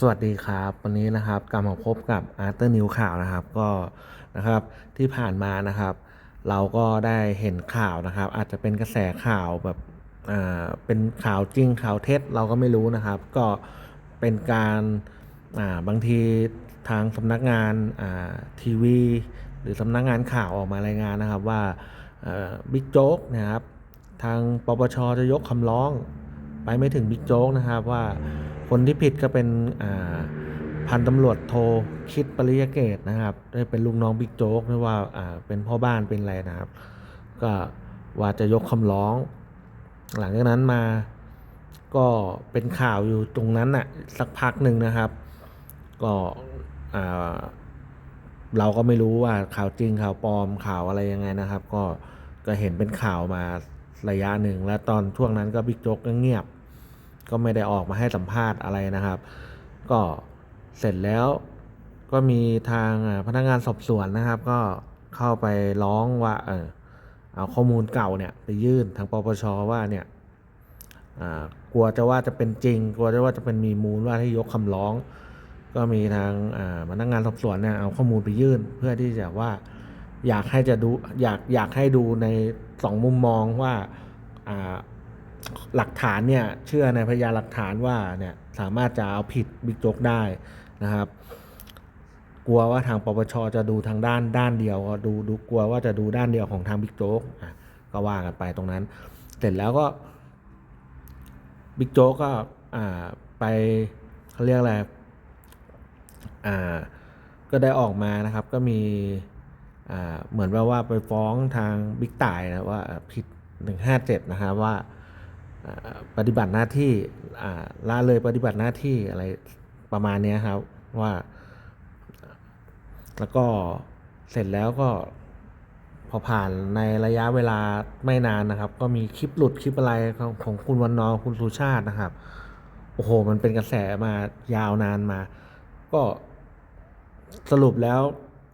สวัสดีครับ วันนี้นะครับกลับมาพบกับอาร์เตอร์นิวข่าวนะครับก็นะครับที่ผ่านมานะครับ เราก็ได้เห็นข่าวนะครับ อาจจะเป็นกระแสข่าวแบบอ่าเป็นข่าวจริงข่าวเท็จเราก็ไม่รู้นะครับ ก็เป็นการอ่าบางทีทางสำนักงานอ่าทีวี หรือสำนักงานข่าวออกมารายงานนะครับว่าบิ๊กโจ๊กนะครับทางปปชจะยกคำร้อง ไปไม่ถึงบิ๊กโจ๊กนะครับว่า คนที่ผิดก็เป็นพันตำรวจโทคิดปริยเกตนะครับ ได้เป็นลูกน้องบิ๊กโจ๊กไม่ว่าอ่าเป็นพ่อบ้านเป็นอะไรนะครับ ก็ว่าจะยกคำร้อง หลังจากนั้นมาก็เป็นข่าวอยู่ตรงนั้นน่ะสักพักหนึ่งนะครับ ก็เราก็ไม่รู้ว่าข่าวจริงข่าวปลอมข่าวอะไรยังไงนะครับ ก็ก็เห็นเป็นข่าวมาระยะหนึ่ง แล้วตอนช่วงนั้นก็บิ๊กโจ๊กก็เงียบ ก็ไม่ได้ออกมาให้สัมภาษณ์อะไรนะครับ ก็เสร็จแล้วก็มีทางพนักงานสอบสวนนะครับ ก็เข้าไปร้องว่าเออเอาข้อมูลเก่าเนี่ยไปยื่นทางปปชว่าเนี่ยกลัวจะว่าจะเป็นจริง กลัวจะว่าจะเป็นมีมูลว่าให้ยกคำร้อง ก็มีทางพนักงานสอบสวนเนี่ยเอาข้อมูลไปยื่น เพื่อที่จะว่าอยากให้จะดูอยากอยากให้ดูในสองมุมมองว่า หลักฐานเนี่ยเชื่อในพยานหลักฐานว่าเนี่ยสามารถจะเอาผิดบิ๊กโจ๊กได้นะครับ กลัวว่าทางปปชจะดูทางด้านด้านเดียวก็ดูดูกลัวว่าจะดูด้านเดียวของทางบิ๊กโจ๊กก็ว่ากันไปตรงนั้น เสร็จแล้วก็บิ๊กโจ๊กก็ไปเขาเรียกอะไรก็ได้ออกมานะครับ ก็มีเหมือนว่าว่าไปฟ้องทางบิ๊กต่ายนะว่าผิด 157 นะครับว่า ปฏิบัติหน้าที่อ่าละเลยปฏิบัติหน้าที่อะไรประมาณนี้ครับว่า แล้วก็เสร็จแล้วก็พอผ่านในระยะเวลาไม่นานนะครับ ก็มีคลิปหลุดคลิปอะไรของของคุณวันนอคุณสุชาตินะครับ โอ้โห มันเป็นกระแสมายาวนานมา ก็สรุปแล้ว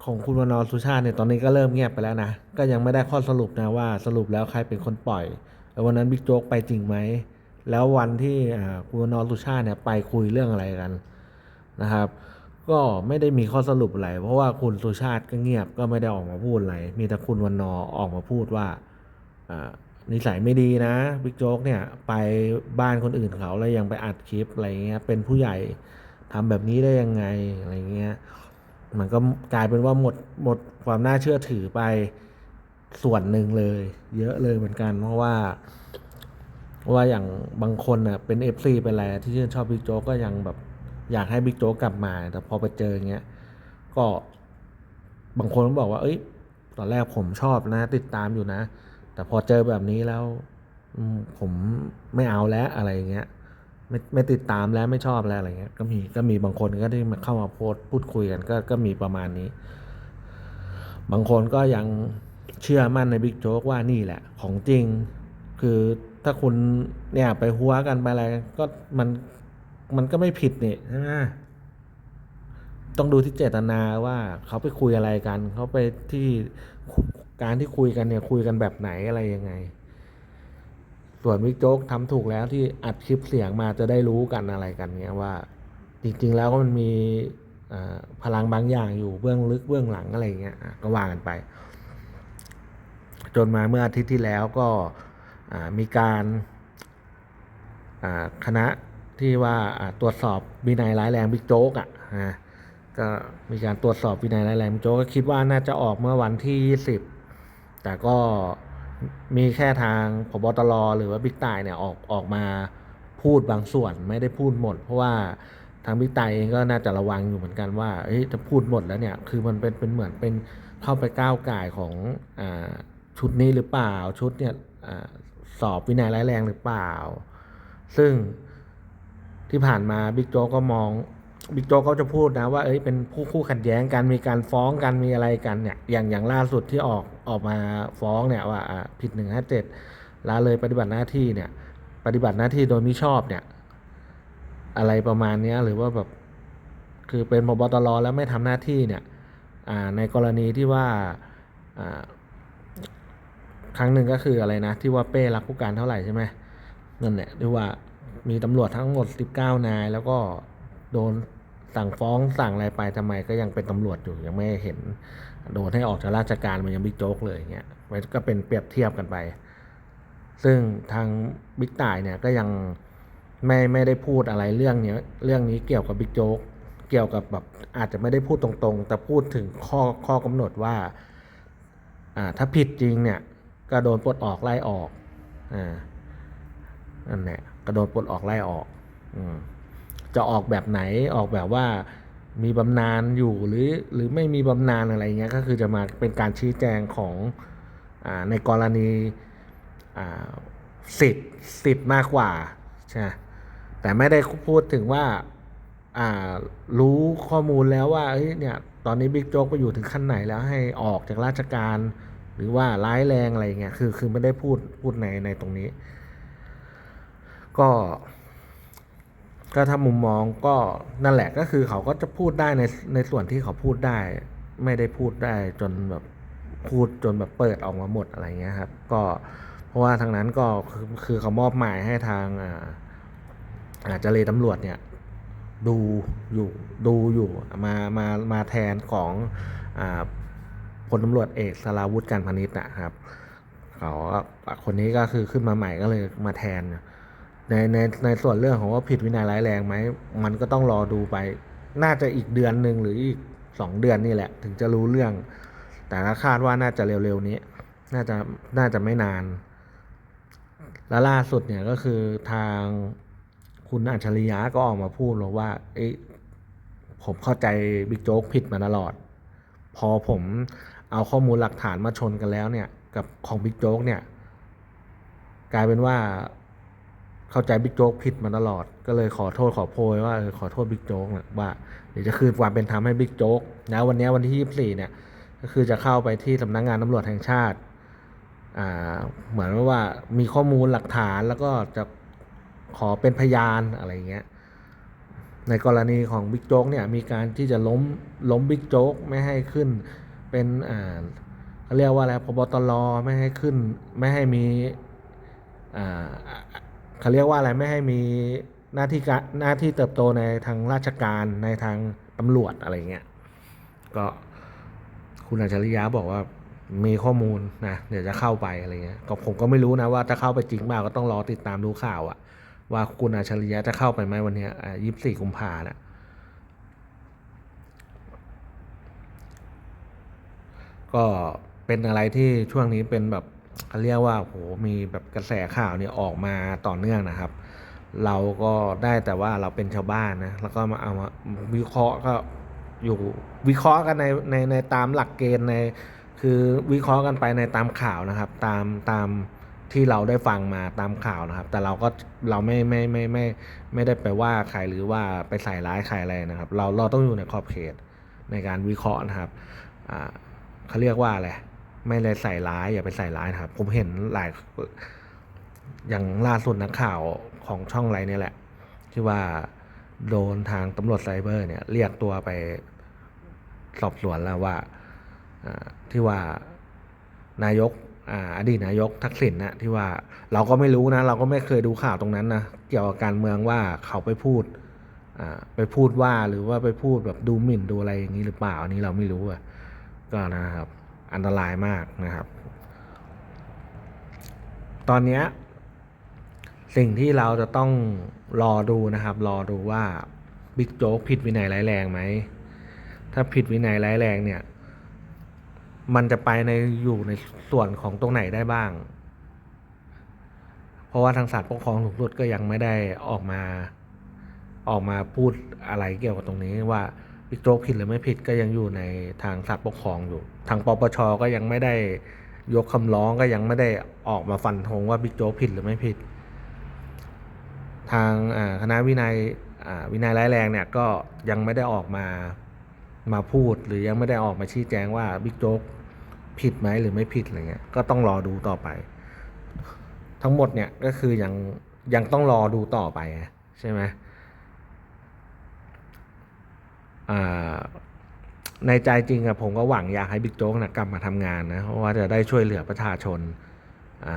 ของคุณวันนอสุชาติเนี่ยตอนนี้ก็เริ่มเงียบไปแล้วนะ ก็ยังไม่ได้ข้อสรุปนะว่าสรุปแล้วใครเป็นคนปล่อย วันนั้นบิ๊กโจ๊กไปจริงไหม แล้ววันที่คุณวันนอร์สุชาติเนี่ยไปคุยเรื่องอะไรกันนะครับ ก็ไม่ได้มีข้อสรุปอะไร เพราะว่าคุณสุชาติก็เงียบก็ไม่ได้ออกมาพูดอะไร มีแต่คุณวันนอร์ออกมาพูดว่าอ่านิสัยไม่ดีนะบิ๊กโจ๊กเนี่ยไปบ้านคนอื่นเขาแล้วยังไปอัดคลิปอะไรเงี้ยเป็นผู้ใหญ่ทำแบบนี้ได้ยังไงอะไรเงี้ยมันก็กลายเป็นว่าหมดหมดความน่าเชื่อถือไป ส่วนหนึ่งเลย เยอะเลยเหมือนกันเพราะว่าว่าอย่างบางคนน่ะเป็น FC เป็นอะไรที่ชื่นชอบบิ๊กโจ๊กก็ยังแบบอยากให้บิ๊กโจ๊กกลับมา แต่พอไปเจออย่างเงี้ยก็บางคนก็บอกว่า เอ้ย ตอนแรกผมชอบนะ ติดตามอยู่นะ แต่พอเจอแบบนี้แล้วผมไม่เอาแล้วอะไรเงี้ยไม่ไม่ติดตามแล้วไม่ชอบแล้วอะไรเงี้ย ก็มีก็มีบางคนก็ได้มาเข้ามาโพสพูดคุยกัน ก็ก็มีประมาณนี้ บางคนก็ยัง เชื่อมั่นในบิ๊กโจ๊กว่านี่แหละ ของจริง คือถ้าคุณเนี่ยไปหัวกันไปอะไรก็มันมันก็ไม่ผิดนี่ใช่ไหมต้องดูที่เจตนาว่าเขาไปคุยอะไรกัน เขาไปที่การที่คุยกันเนี่ยคุยกันแบบไหนอะไรยังไง ส่วนวิกโจ๊กทำถูกแล้วที่อัดคลิปเสียงมาจะได้รู้กันอะไรกันเนี่ยว่า จริง ๆ แล้วก็มันมีพลังบางอย่างอยู่เบื้องลึกเบื้องหลังอะไรเงี้ยก็ว่ากันไป จนมาเมื่ออาทิตย์ที่แล้วก็มีการคณะที่ว่าตรวจสอบวินัยร้ายแรงบิ๊กโจ๊กอะก็มีการตรวจสอบวินัยร้ายแรงบิ๊กโจ๊กก็คิดว่าน่าจะออกเมื่อวันที่ 20 แต่ก็มีแค่ทางพบตรหรือว่าบิ๊กต่ายเนี่ยออกออกมาพูดบางส่วนไม่ได้พูดหมด เพราะว่าทางบิ๊กต่เองก็น่าจะระวังอยู่เหมือนกันว่าจะพูดหมดแล้วเนี่ย คือมันเป็นเป็นเหมือนเป็นเข้าไปก้าวไก่ของอ่า ชุดนี้หรือเปล่า ชุดเนี่ยอสอบวินัยร้ายแรงหรือเปล่า ซึ่งที่ผ่านมาบิ๊กโจ๊กก็มองบิ๊กโจ๊กก็จะพูดนะว่าเอ้ยเป็นผู้คู่ขัดแย้งกันมีการฟ้องกันมีอะไรกันเนี่ยอย่างอย่างล่าสุดที่ออกออกมาฟ้องเนี่ยว่าผิดหนึ่งห้าเจ็ดละเลยปฏิบัติหน้าที่เนี่ย ปฏิบัติหน้าที่โดยมิชอบเนี่ย อะไรประมาณนี้หรือว่าแบบคือเป็นพบตรแล้วไม่ทำหน้าที่เนี่ยในกรณีที่ว่า ครั้งหนึ่งก็คืออะไรนะ ที่ว่าเป้รักผู้การเท่าไหร่ใช่ไหมนั่นแหละที่ว่ามีตำรวจทั้งหมด 19 นาย แล้วก็โดนสั่งฟ้องสั่งอะไรไปทำไมก็ยังเป็นตำรวจอยู่ยังไม่เห็น โดนให้ออกจากราชการมันยังบิ๊กโจ๊กเลยเงี้ยมันก็เป็นเปรียบเทียบกันไป ซึ่งทางบิ๊กต่ายเนี่ยก็ยังไม่ไม่ได้พูดอะไรเรื่องเนี้ยเรื่องนี้เกี่ยวกับบิ๊กโจ๊กเกี่ยวกับแบบอาจจะไม่ได้พูดตรงๆ แต่พูดถึงข้อข้อกำหนดว่าอ่าถ้าผิดจริงเนี่ย ก็โดนปลดออกไล่ออกอ่านั่นแหละก็โดนปลดออกไล่ออกอืมจะออกแบบไหนออกแบบว่ามีบำนาญอยู่หรือหรือไม่มีบำนาญอะไรเงี้ยก็คือจะมาเป็นการชี้แจงของอ่าในกรณีอ่าสิทธิ์สิทธิ์มากกว่าใช่แต่ไม่ได้พูดถึงว่าอ่ารู้ข้อมูลแล้วว่าเอ้ยเนี่ยตอนนี้บิ๊กโจ๊กไปอยู่ถึงขั้นไหนแล้วให้ออกจากราชการ หรือว่าร้ายแรงอะไรเงี้ยคือคือไม่ได้พูดพูดในในตรงนี้ ก็ก็ถ้ามุมมองก็นั่นแหละก็คือเขาก็จะพูดได้ในในส่วนที่เขาพูดได้ ไม่ได้พูดได้จนแบบพูดจนแบบเปิดออกมาหมดอะไรเงี้ยครับ ก็เพราะว่าทางนั้นก็คือคือเขามอบหมายให้ทางอ่าอาเจรตำรวจเนี่ยดูอยู่ดูอยู่มามามาแทนของอ่า พลตำรวจเอกสราวุฒิการพาณิชย์นะครับเขาก็คนนี้ก็คือขึ้นมาใหม่ก็เลยมาแทน ในในในส่วนเรื่องของว่าผิดวินัยร้ายแรงไหมมันก็ต้องรอดูไป น่าจะอีกเดือนหนึ่งหรืออีกสองเดือนนี่แหละ ถึงจะรู้เรื่อง แต่ก็คาดว่าน่าจะเร็วๆนี้ น่าจะน่าจะไม่นาน แล้วล่าสุดเนี่ยก็คือทางคุณอัจฉริยะก็ออกมาพูดแล้วว่าเอ๊ะผมเข้าใจบิ๊กโจ๊กผิดมาตลอด พอผม เอาข้อมูลหลักฐานมาชนกันแล้วเนี่ยกับของบิ๊กโจ๊กเนี่ยกลายเป็นว่าเข้าใจบิ๊กโจ๊กผิดมาตลอด ก็เลยขอโทษขอโพยว่าขอโทษบิ๊กโจ๊กนะว่าเดี๋ยวจะคืนความเป็นธรรมให้บิ๊กโจ๊กนะวันนี้วันที่ 24 เนี่ยก็คือจะเข้าไปที่สำนักงานตำรวจแห่งชาติาเหมือนว่ามีข้อมูลหลักฐานแล้วก็จะขอเป็นพยานอะไรเงี้ย ในกรณีของบิ๊กโจ๊กเนี่ยมีการที่จะล้มล้มบิ๊กโจ๊กไม่ให้ขึ้น เป็นอ่าเขาเรียกว่าอะไรพบตรไม่ให้ขึ้นไม่ให้มีอ่าเขาเรียกว่าอะไรไม่ให้มีหน้าที่การหน้าที่เติบโตในทางราชการในทางตำรวจอะไรเงี้ยก็คุณอัจฉริยะบอกว่ามีข้อมูลนะเดี๋ยวจะเข้าไปอะไรเงี้ยก็ผมก็ไม่รู้นะว่าจะเข้าไปจริงเปล่าก็ต้องรอติดตามดูข่าวอะว่าคุณอัจฉริยะจะเข้าไปไหมวันนี้ยี่สิบสี่กุมภาเนี่ย ก็เป็นอะไรที่ช่วงนี้เป็นแบบเขาเรียกว่าโหมีแบบกระแสข่าวเนี่ยออกมาต่อเนื่องนะครับ เราก็ได้แต่ว่าเราเป็นชาวบ้านนะแล้วก็มาเอามาวิเคราะห์ก็อยู่วิเคราะห์กันในในในตามหลักเกณฑ์ในคือวิเคราะห์กันไปในตามข่าวนะครับ ตามตามที่เราได้ฟังมาตามข่าวนะครับ แต่เราก็เราไม่ไม่ไม่ไม่ไม่ได้ไปว่าใครหรือว่าไปใส่ร้ายใครอะไรนะครับ เราเราต้องอยู่ในขอบเขตในการวิเคราะห์นะครับอ่า เขาเรียกว่าอะไรไม่เลยใส่ร้ายอย่าไปใส่ร้ายนะครับ ผมเห็นหลายอย่างล่าสุดนักข่าวของช่องไรเนี่ยแหละ ที่ว่าโดนทางตำรวจไซเบอร์เนี่ยเรียกตัวไปสอบสวนแล้วว่าที่ว่านายกออดีตนายกทักษิณนะที่ว่าเราก็ไม่รู้นะ เราก็ไม่เคยดูข่าวตรงนั้นนะเกี่ยวกับการเมืองว่าเขาไปพูดไปพูดว่าหรือว่าไปพูดแบบดูหมิ่นดูอะไรอย่างนี้หรือเปล่าอันนี้เราไม่รู้อะ ก็นะครับ อันตรายมากนะครับ ตอนนี้สิ่งที่เราจะต้องรอดูนะครับ รอดูว่าบิ๊กโจ๊กผิดวินัยร้ายแรงไหม ถ้าผิดวินัยร้ายแรงเนี่ย มันจะไปในอยู่ในส่วนของตรงไหนได้บ้าง เพราะว่าทางศาลปกครองสูงสุดก็ยังไม่ได้ออกมาออกมาพูดอะไรเกี่ยวกับตรงนี้ว่า บิ๊กโจ๊กผิดหรือไม่ผิดก็ยังอยู่ในทางศาลปกครองอยู่ ทางปปชก็ยังไม่ได้ยกคำร้องก็ยังไม่ได้ออกมาฟันธงว่าบิ๊กโจ๊กผิดหรือไม่ผิด ทางคณะวินัยวินัยร้ายแรงเนี่ยก็ยังไม่ได้ออกมามาพูดหรือยังไม่ได้ออกมาชี้แจงว่าบิ๊กโจ๊กผิดไหมหรือไม่ผิดอะไรเงี้ยก็ต้องรอดูต่อไป ทั้งหมดเนี่ยก็คือยังยังต้องรอดูต่อไปใช่ไหมอ่า ในใจจริงอะผมก็หวังอยากให้บิ๊กโจ๊กนะกลับมาทำงานนะเพราะว่าจะได้ช่วยเหลือประชาชนอ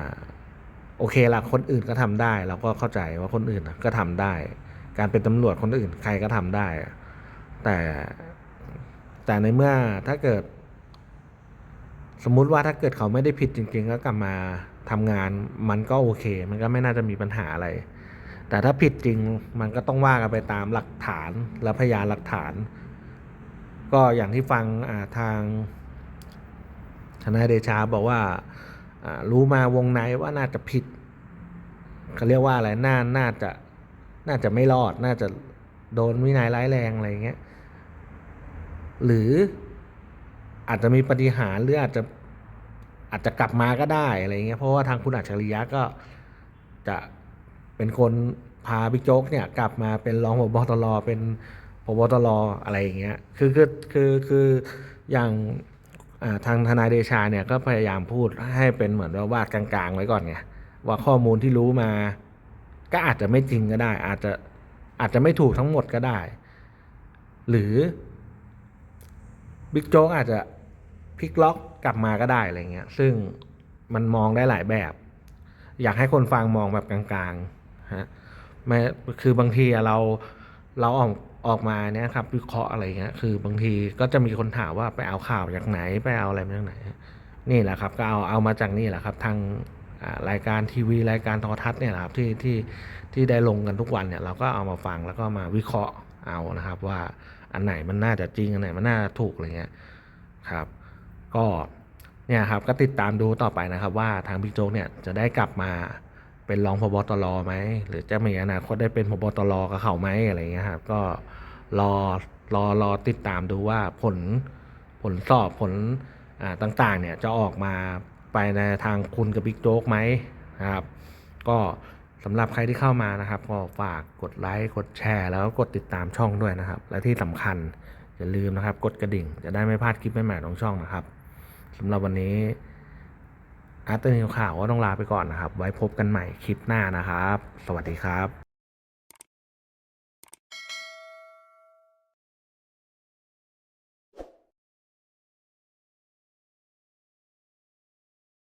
โอเคละคนอื่นก็ทำได้ เราก็เข้าใจว่าคนอื่นก็ทำได้ การเป็นตำรวจคนอื่นใครก็ทำได้ แต่แต่ในเมื่อถ้าเกิด สมมุติว่าถ้าเกิดเขาไม่ได้ผิดจริง ๆ ก็กลับมาทำงานมันก็โอเค มันก็ไม่น่าจะมีปัญหาอะไร แต่ถ้าผิดจริงมันก็ต้องว่ากันไปตามหลักฐานและพยานหลักฐาน ก็อย่างที่ฟังาทางทนายเดชาบอกว่าารู้มาวงในว่าน่าจะผิดเขาเรียกว่าอะไรน่าน่าจะน่าจะไม่รอด น่าจะโดนวินัยร้ายแรงอะไรอย่างเงี้ยหรืออาจจะมีปฏิหารหรืออาจจะอาจจะกลับมาก็ได้อะไรเงี้ยเพราะว่าทางคุณอัจฉริยะก็จะเป็นคนพาบิ๊กโจ๊กเนี่ยกลับมาเป็นรองผบตรเป็น พบตรอะไรอย่างเงี้ยคือคือคือคืออย่างทางทนายเดชาเนี่ยก็พยายามพูดให้เป็นเหมือนว่าวาดกลางๆ ไว้ก่อนไงว่าข้อมูลที่รู้มา ก็อาจจะไม่จริงก็ได้ อาจจะอาจจะไม่ถูกทั้งหมดก็ได้ หรือบิ๊กโจ๊กอาจจะพลิกล็อกกลับมาก็ได้อะไรเงี้ย ซึ่งมันมองได้หลายแบบ อยากให้คนฟังมองแบบกลางๆฮะไม่คือบางทีเราเราออก ออกมาเนี่ยครับวิเคราะห์อะไรเงี้ยคือบางทีก็จะมีคนถามว่าไปเอาข่าวจากไหนไปเอาอะไรมาจากไหน นี่แหละครับก็เอาเอามาจากนี่แหละครับ ทางรายการทีวีรายการโทรทัศน์เนี่ยครับที่ที่ที่ได้ลงกันทุกวันเนี่ยเราก็เอามาฟังแล้วก็มาวิเคราะห์เอานะครับ ว่าอันไหนมันน่าจะจริงอันไหนมันน่าถูกอะไรเงี้ยครับ ก็เนี่ยครับก็ติดตามดูต่อไปนะครับ ว่าทางบิ๊กโจ๊กเนี่ยจะได้กลับมา เป็นรองพบตรไหมหรือจะมีอนาคตได้เป็นพบตรกับเขาไหมอะไรเงี้ยครับก็รอรอรอติดตามดูว่าผลผลสอบผลอ่าต่างๆเนี่ยจะออกมาไปในทางคุณกับบิ๊กโจ๊กไหมนะครับ ก็สำหรับใครที่เข้ามานะครับก็ฝากกดไลค์กดแชร์ แล้วก็กดติดตามช่องด้วยนะครับ และที่สำคัญอย่าลืมนะครับ กดกระดิ่งจะได้ไม่พลาดคลิปใหม่ๆของช่องนะครับสำหรับวันนี้ อาร์ตเตอร์นิวข่าวก็ต้องลาไปก่อนนะครับ ไว้พบกันใหม่คลิปหน้านะครับ สวัสดีครับ